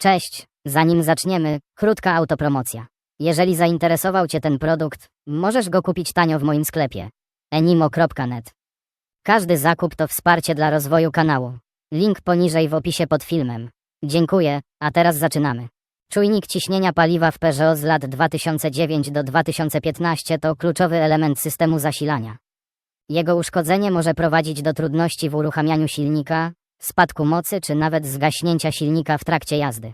Cześć, zanim zaczniemy, krótka autopromocja. Jeżeli zainteresował Cię ten produkt, możesz go kupić tanio w moim sklepie enimo.net. Każdy zakup to wsparcie dla rozwoju kanału. Link poniżej w opisie pod filmem. Dziękuję, a teraz zaczynamy. Czujnik ciśnienia paliwa w Peugeot z lat 2009 do 2015 to kluczowy element systemu zasilania. Jego uszkodzenie może prowadzić do trudności w uruchamianiu silnika, spadku mocy czy nawet zgaśnięcia silnika w trakcie jazdy.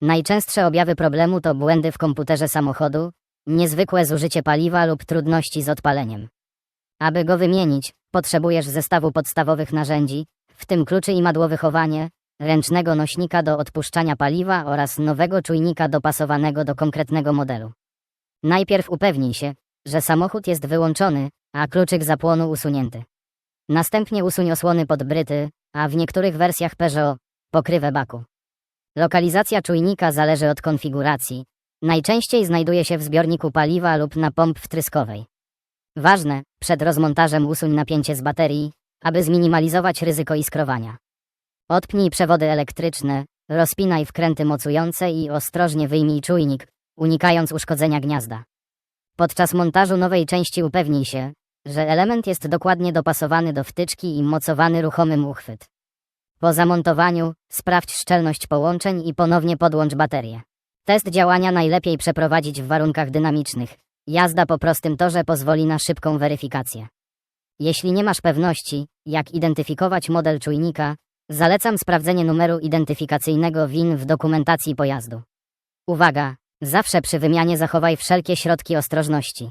Najczęstsze objawy problemu to błędy w komputerze samochodu, niezwykłe zużycie paliwa lub trudności z odpaleniem. Aby go wymienić, potrzebujesz zestawu podstawowych narzędzi, w tym kluczy i madło wychowanie, ręcznego nośnika do odpuszczania paliwa oraz nowego czujnika dopasowanego do konkretnego modelu. Najpierw upewnij się, że samochód jest wyłączony, a kluczyk zapłonu usunięty. Następnie usuń osłony pod bryty, a w niektórych wersjach Peugeot pokrywę baku. Lokalizacja czujnika zależy od konfiguracji. Najczęściej znajduje się w zbiorniku paliwa lub na pomp wtryskowej. Ważne, przed rozmontażem usuń napięcie z baterii, aby zminimalizować ryzyko iskrowania. Odpnij przewody elektryczne, rozpinaj wkręty mocujące i ostrożnie wyjmij czujnik, unikając uszkodzenia gniazda. Podczas montażu nowej części upewnij się, że element jest dokładnie dopasowany do wtyczki i mocowany ruchomym uchwyt. Po zamontowaniu sprawdź szczelność połączeń i ponownie podłącz baterię. Test działania najlepiej przeprowadzić w warunkach dynamicznych. Jazda po prostym torze pozwoli na szybką weryfikację. Jeśli nie masz pewności, jak identyfikować model czujnika, zalecam sprawdzenie numeru identyfikacyjnego WIN w dokumentacji pojazdu. Uwaga! Zawsze przy wymianie zachowaj wszelkie środki ostrożności.